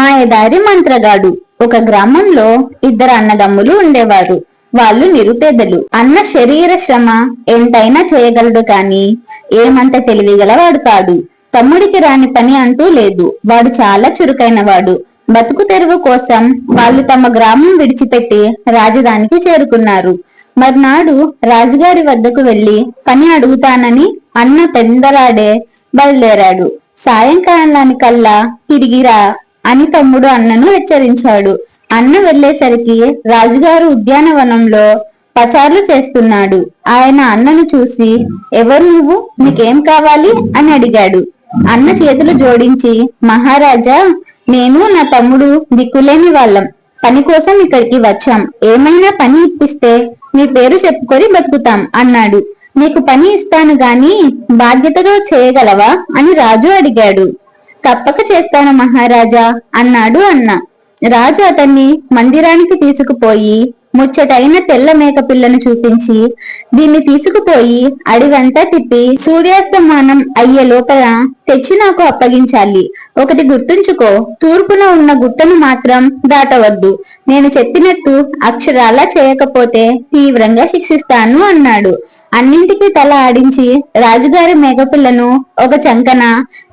మాయదారి మంత్రగాడు. ఒక గ్రామంలో ఇద్దరు అన్నదమ్ములు ఉండేవారు. వాళ్ళు నిరుపేదలు. అన్న శరీర శ్రమ ఎంతైనా చేయగలడు కాని ఏమంత తెలివిగలవాడు కాడు. తమ్ముడికి రాని పని అంటూ లేదు. వాడు చాలా చురుకైన వాడు బతుకు తెరువు కోసం వాళ్ళు తమ గ్రామం విడిచిపెట్టి రాజధానికి చేరుకున్నారు. మర్నాడు రాజుగారి వద్దకు వెళ్ళి పని అడుగుతానని అన్న పెందలాడే బయలుదేరాడు. సాయంకాలానికల్లా తిరిగిరా అని తమ్ముడు అన్నను హెచ్చరించాడు. అన్న వెళ్ళేసరికి రాజుగారు ఉద్యానవనంలో పచార్లు చేస్తున్నాడు. ఆయన అన్నను చూసి ఎవరు నువ్వు? నీకేం కావాలి? అని అడిగాడు. అన్న చేతులు జోడించి మహారాజా నేను నా తమ్ముడు దిక్కులేని వాళ్ళం. పని కోసం ఇక్కడికి వచ్చాం. ఏమైనా పని ఇప్పిస్తే మీ పేరు చెప్పుకొని బతుకుతాం అన్నాడు. నీకు పని ఇస్తాను గాని బాధ్యతతో చేయగలవా? అని రాజు అడిగాడు. తప్పక చేస్తాను మహారాజా అన్నాడు అన్న. రాజు అతన్ని మందిరానికి తీసుకుపోయి ముచ్చటైన తెల్ల మేక పిల్లను చూపించి దీన్ని తీసుకుపోయి అడివంతా తిప్పి సూర్యాస్తమానం అయ్యే లోపల తెచ్చి నాకు అప్పగించాలి. ఒకటి గుర్తుంచుకో తూర్పున ఉన్న గుట్టను మాత్రం దాటవద్దు. నేను చెప్పినట్టు అక్షరాలా చేయకపోతే తీవ్రంగా శిక్షిస్తాను అన్నాడు. అన్నింటికీ తల ఆడించి రాజుగారి మేకపిల్లను ఒక చంకన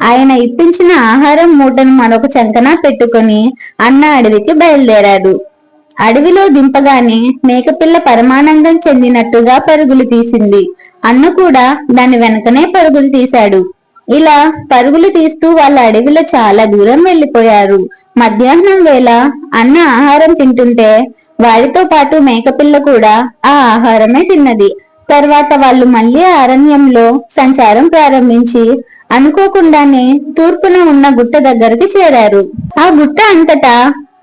ఆయన ఇప్పించిన ఆహారం మూటను మరొక చంకన పెట్టుకుని అన్న అడవికి బయలుదేరాడు. అడవిలో దింపగానే మేకపిల్ల పరమానందం చెందినట్టుగా పరుగులు తీసింది. అన్న కూడా దాని వెనకనే పరుగులు తీశాడు. ఇలా పరుగులు తీస్తూ వాళ్ళ అడవిలో చాలా దూరం వెళ్ళిపోయారు మధ్యాహ్నం వేళ అన్న ఆహారం తింటుంటే వాడితో పాటు మేకపిల్ల కూడా ఆ ఆహారమే తిన్నది. తర్వాత వాళ్ళు మళ్ళీ అరణ్యంలో సంచారం ప్రారంభించి అనుకోకుండానే తూర్పున ఉన్న గుట్ట దగ్గరికి చేరారు. ఆ గుట్ట అంతటా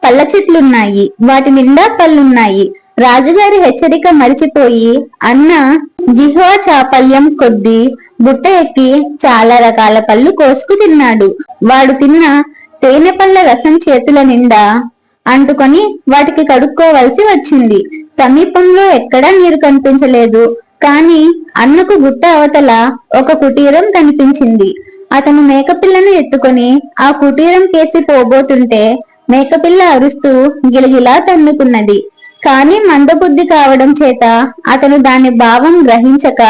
పళ్ళ చెట్లున్నాయి. వాటి నిండా పళ్ళున్నాయి. రాజుగారి హెచ్చరిక మరిచిపోయి అన్న జిహ్వా చాపల్యం కొద్దీ బుట్ట ఎక్కి చాలా రకాల పళ్ళు కోసుకు తిన్నాడు. వాడు తిన్న తేనె పళ్ళ రసం చేతుల నిండా అంటుకొని వాటికి కడుక్కోవలసి వచ్చింది. సమీపంలో ఎక్కడా నీరు కనిపించలేదు. కాని అన్నకు గుట్ట అవతల ఒక కుటీరం కనిపించింది. అతను మేకపిల్లను ఎత్తుకొని ఆ కుటీరం కేసి పోబోతుంటే మేకపిల్ల అరుస్తూ గిలగిలా తన్నుకున్నది. కాని మందబుద్ధి కావడం చేత అతను దాని భావం గ్రహించక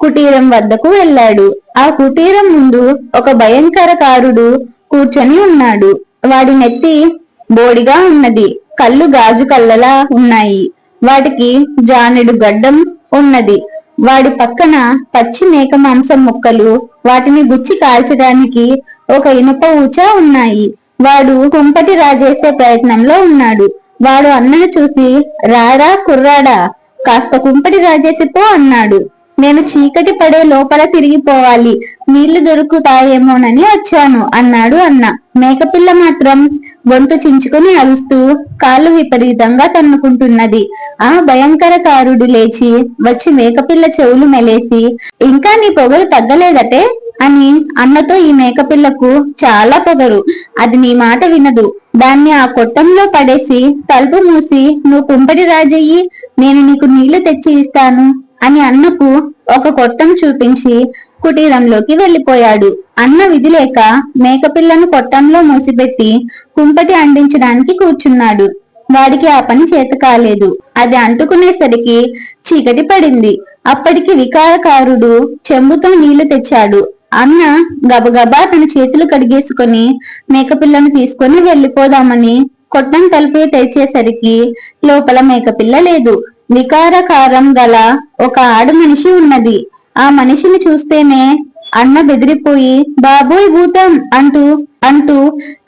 కుటీరం వద్దకు వెళ్ళాడు. ఆ కుటీరం ముందు ఒక భయంకరకారుడు కూర్చొని ఉన్నాడు. వాడి నెత్తి బోడిగా ఉన్నది. కళ్ళు గాజు కళ్ళలా ఉన్నాయి. వాటికి జానెడు గడ్డం ఉన్నది. వాడి పక్కన పచ్చి మేక మాంసం ముక్కలు వాటిని గుచ్చి కాల్చడానికి ఒక ఇనుప ఊచ ఉన్నాయి. వాడు కుంపటి రాజేసే ప్రయత్నంలో ఉన్నాడు. వాడు అన్నను చూసి రాడా కుర్రాడా కాస్త కుంపటి రాజేసిపో అన్నాడు. నేను చీకటి పడే లోపల తిరిగిపోవాలి. నీళ్ళు దొరుకుతాయేమోనని వచ్చాను అన్నాడు అన్న. మేకపిల్ల మాత్రం గొంతు చించుకుని అరుస్తూ కాళ్ళు విపరీతంగా తన్నుకుంటున్నది. ఆ భయంకర కారుడు లేచి వచ్చి మేకపిల్ల చెవులు మెలేసి ఇంకా నీ పొగలు తగ్గలేదటే? అని అన్నతో ఈ మేకపిల్లకు చాలా పొగరు. అది నీ మాట వినదు. దాన్ని ఆ కొట్టంలో పడేసి తలుపు మూసి నువ్వు కుంపటి రాజయ్యి నేను నీకు నీళ్ళు తెచ్చి ఇస్తాను అని అన్నకు ఒక కొట్టం చూపించి కుటీరంలోకి వెళ్ళిపోయాడు అన్న విధి లేక మేకపిల్లను కొట్టంలో మూసిపెట్టి కుంపటి అందించడానికి కూర్చున్నాడు. వాడికి ఆ పని చేత కాలేదు. అది అంటుకునేసరికి చీకటి పడింది. అప్పటికి వికారకారుడు చెంబుతో నీళ్ళు తెచ్చాడు. అన్న గబగబా తన చేతులు కడిగేసుకుని మేకపిల్లను తీసుకుని వెళ్ళిపోదామని కొట్టం తలుపు తెరిచేసరికి లోపల మేకపిల్ల లేదు. వికారకారం గల ఒక ఆడు మనిషి ఉన్నది. ఆ మనిషిని చూస్తేనే అన్న బెదిరిపోయి బాబోయ్ భూతం అంటూ అంటూ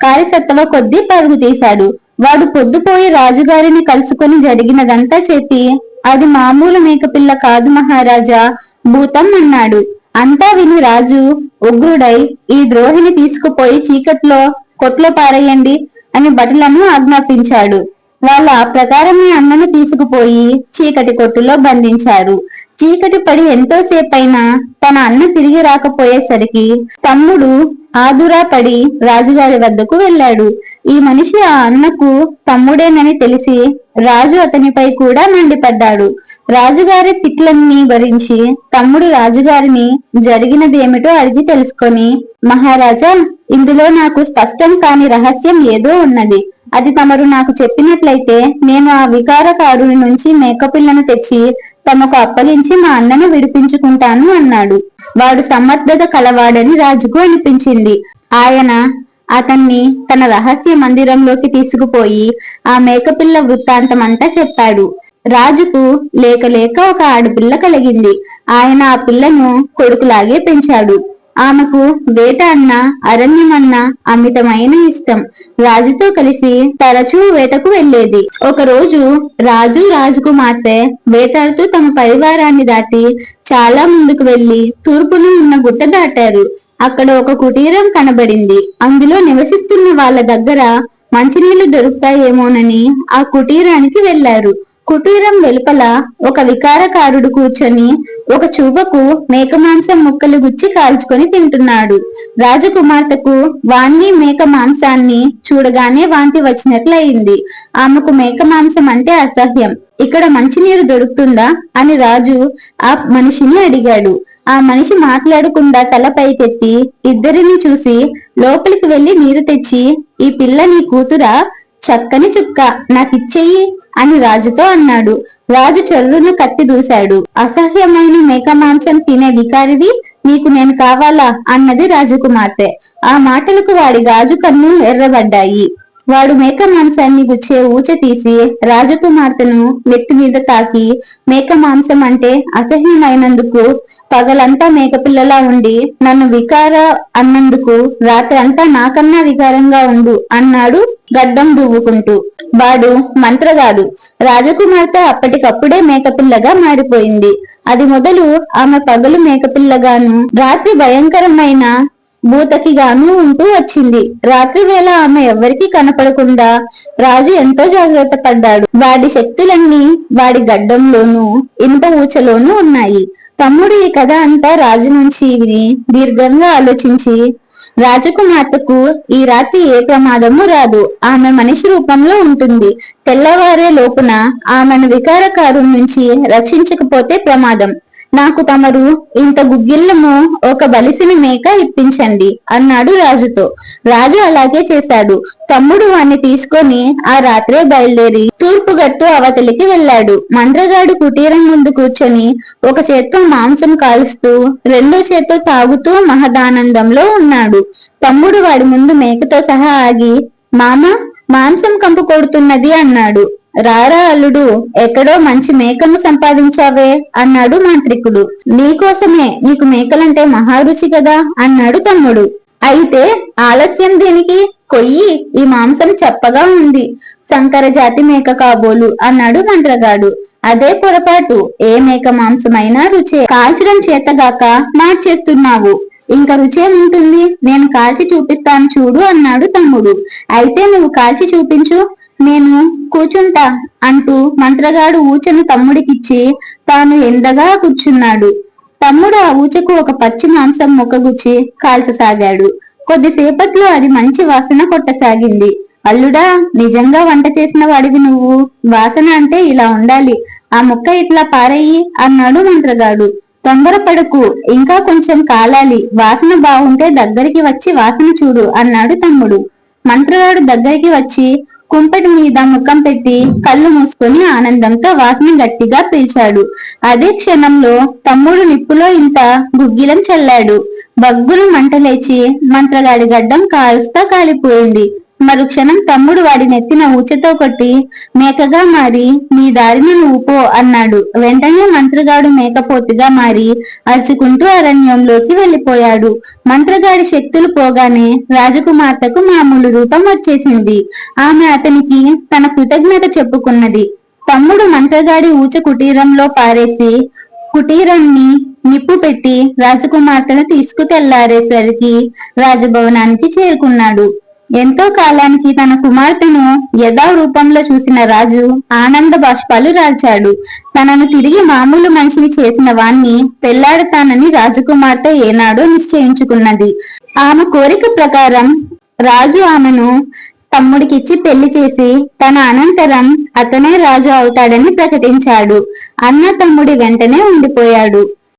కాలిసత్తవ కొద్దీ పరుగు తీశాడు. వాడు పొద్దుపోయి రాజుగారిని కలుసుకొని జరిగినదంతా చెప్పి అది మామూలు మేకపిల్ల కాదు మహారాజా భూతం అన్నాడు. అంతా విని రాజు ఉగ్రుడై ఈ ద్రోహిని తీసుకుపోయి చీకట్లో కొట్లో పారేయండి అని భటులను ఆజ్ఞాపించాడు. వాళ్ళు ఆ ప్రకారమే అన్నను తీసుకుపోయి చీకటి కొట్టులో బంధించారు. చీకటి పడి ఎంతో సేపైనా తన అన్న తిరిగి రాకపోయేసరికి తమ్ముడు ఆదురా పడి రాజుగారి వద్దకు వెళ్ళాడు. ఈ మనిషి ఆ అన్నకు తమ్ముడేనని తెలిసి రాజు అతనిపై కూడా మండిపడ్డాడు. రాజుగారి తిట్లన్నీ భరించి తమ్ముడు రాజుగారిని జరిగినదేమిటో అడిగి తెలుసుకొని మహారాజా ఇందులో నాకు స్పష్టం కాని రహస్యం ఏదో ఉన్నది. అది తమరు నాకు చెప్పినట్లయితే నేను ఆ వికారకారుని నుంచి మేకపిల్లను తెచ్చి తమకు అప్పగించి మా అన్నను విడిపించుకుంటాను అన్నాడు. వాడు సమర్థత కలవాడని రాజుకు అనిపించింది. ఆయన అతన్ని తన రహస్య మందిరంలోకి తీసుకుపోయి ఆ మేకపిల్ల వృత్తాంతమంతా చెప్పాడు. రాజుకు లేక లేక ఒక ఆడపిల్ల కలిగింది. ఆయన ఆ పిల్లను కొడుకులాగే పెంచాడు. ఆమెకు వేట అన్న అరణ్యమన్న అమితమైన ఇష్టం. రాజుతో కలిసి తరచూ వేటకు వెళ్ళేది ఒక రోజు రాజు రాజుకుమార్తె వేటాడుతూ తమ పరివారాన్ని దాటి చాలా ముందుకు వెళ్ళి తూర్పున ఉన్న గుట్ట దాటారు. అక్కడ ఒక కుటీరం కనబడింది. అందులో నివసిస్తున్న వాళ్ళ దగ్గర మంచినీళ్ళు దొరుకుతాయేమోనని ఆ కుటీరానికి వెళ్ళారు కుటీరం వెలుపల ఒక వికారకారుడు కూర్చొని ఒక చూపకు మేక మాంసం ముక్కలు గుచ్చి కాల్చుకొని తింటున్నాడు. రాజకుమార్తెకు వాణ్ణి మేక మాంసాన్ని చూడగానే వాంతి వచ్చినట్లయింది. ఆమెకు మేక మాంసం అంటే అసహ్యం. ఇక్కడ మంచినీరు దొరుకుతుందా? అని రాజు ఆ మనిషిని అడిగాడు. ఆ మనిషి మాట్లాడకుండా తల పైకెత్తి ఇద్దరిని చూసి లోపలికి వెళ్ళి నీరు తెచ్చి ఈ పిల్ల నీ కూతురా? చక్కని చుక్క. నాకిచ్చేయి అని రాజుతో అన్నాడు. రాజు చెర్రును కత్తి దూశాడు. అసహ్యమైన మేక మాంసం తినే వికారివి నీకు నేను కావాలా? అన్నది రాజకుమార్తె. ఆ మాటలకు వాడి గాజు కన్ను ఎర్రబడ్డాయి. వాడు మేక మాంసాన్ని గుచ్చే ఊచ తీసి రాజకుమార్తెను నెత్తి మీద తాకి మేక మాంసం అంటే అసహ్యమైనందుకు పగలంతా మేకపిల్లలా ఉండి నన్ను వికార అన్నందుకు రాత్రి అంతా నాకన్నా వికారంగా ఉండు అన్నాడు గడ్డం దువ్వుకుంటూ. వాడు మంత్రగాడు. రాజకుమార్తె అప్పటికప్పుడే మేకపిల్లగా మారిపోయింది. అది మొదలు ఆమె పగలు మేకపిల్లగాను రాత్రి భయంకరమైన భూతకిగాను ఉంటూ వచ్చింది. రాత్రి వేళ ఆమె ఎవరికి కనపడకుండా రాజు ఎంతో జాగ్రత్త పడ్డాడు. వాడి శక్తులన్నీ వాడి గడ్డంలోనూ ఇనుప ఊచలోనూ ఉన్నాయి. తమ్ముడు ఈ కథ అంతా రాజు నుంచి విని దీర్ఘంగా ఆలోచించి రాజకుమార్తెకు ఈ రాత్రి ఏ ప్రమాదము రాదు. ఆమె మనిషి రూపంలో ఉంటుంది. తెల్లవారే లోపున ఆమెను వికారకారు నుంచి రక్షించకపోతే ప్రమాదం. నాకు తమరు ఇంత గుగ్గిళ్ళము ఒక బలిసిన మేక ఇప్పించండి అన్నాడు రాజుతో. రాజు అలాగే చేశాడు. తమ్ముడు వాణ్ణి తీసుకొని ఆ రాత్రే బయలుదేరి తూర్పు గట్టు అవతలికి వెళ్ళాడు. మంత్రగాడు కుటీరం ముందు కూర్చొని ఒక చేత్తో మాంసం కాలుస్తూ రెండో చేత్తో తాగుతూ మహదానందంలో ఉన్నాడు. తమ్ముడు వాడి ముందు మేకతో సహా ఆగి మామ మాంసం కంపు కొడుతున్నది అన్నాడు. రారా అల్లుడు ఎక్కడో మంచి మేకను సంపాదించావే అన్నాడు మాంత్రికుడు. నీకోసమే నీకు మేకలంటే మహారుచి కదా అన్నాడు తమ్ముడు. అయితే ఆలస్యం దేనికి కొయ్యి ఈ మాంసం చెప్పగా ఉంది. శంకర జాతి మేక కాబోలు అన్నాడు మంత్రగాడు. అదే పొరపాటు ఏ మేక మాంసమైనా రుచే. కాల్చడం చేతగాక మార్చేస్తున్నావు. ఇంకా రుచేముంటుంది నేను కాల్చి చూపిస్తాను చూడు అన్నాడు తమ్ముడు. అయితే నువ్వు కాల్చి చూపించు నేను కూచుంటా అంటూ మంత్రగాడు ఊచను తమ్ముడికిచ్చి తాను ఎందగా కూర్చున్నాడు. తమ్ముడు ఆ ఊచకు ఒక పచ్చి మాంసం మొక్కగుచ్చి కాల్చసాగాడు. కొద్దిసేపట్లో అది మంచి వాసన కొట్టసాగింది. అల్లుడా నిజంగా వంట చేసిన వాడివి నువ్వు? వాసన అంటే ఇలా ఉండాలి. ఆ ముక్క ఇట్లా పారయ్యి? అన్నాడు మంత్రగాడు. తొందరపడకు ఇంకా కొంచెం కాలాలి. వాసన బాగుంటే దగ్గరికి వచ్చి వాసన చూడు అన్నాడు తమ్ముడు. మంత్రగాడు దగ్గరికి వచ్చి కుంపటి మీద ముఖం పెట్టి కళ్ళు మూసుకొని ఆనందంతో వాసన గట్టిగా పీల్చాడు. అదే క్షణంలో తమ్ముడు నిప్పులో ఇంత గుగ్గిలం చల్లాడు. బగ్గులు మంటలేచి మంత్రగాడి గడ్డం కాల్స్తా కాలిపోయింది. మరుక్షణం తమ్ముడు వాడి నెత్తిన ఊచతో కొట్టి మేకగా మారి నీ దారిని నువ్వు పో అన్నాడు. వెంటనే మంత్రగాడు మేకపోతుగా మారి అరుచుకుంటూ అరణ్యంలోకి వెళ్ళిపోయాడు మంత్రగాడి శక్తులు పోగానే రాజకుమార్తెకు మామూలు రూపం వచ్చేసింది ఆమె అతనికి తన కృతజ్ఞత చెప్పుకున్నది. తమ్ముడు మంత్రగాడి ఊచ కుటీరంలో పారేసి కుటీరాన్ని నిప్పు పెట్టి రాజకుమార్తెను తీసుకుతెల్లారేసరికి రాజభవనానికి చేరుకున్నాడు. ఎంతో కాలానికి తన కుమార్తెను యథారూపంలో చూసిన రాజు ఆనంద బాష్పాలు రాల్చాడు. తనను తిరిగి మామూలు మనిషిని చేసిన వాణ్ణి పెళ్ళాడతానని రాజకుమార్తె ఏనాడో నిశ్చయించుకున్నది. ఆమె కోరిక ప్రకారం రాజు ఆమెను తమ్ముడికిచ్చి పెళ్ళి చేసి తన అనంతరం అతనే రాజు అవుతాడని ప్రకటించాడు. అన్న తమ్ముడి వెంటనే ఉండిపోయాడు.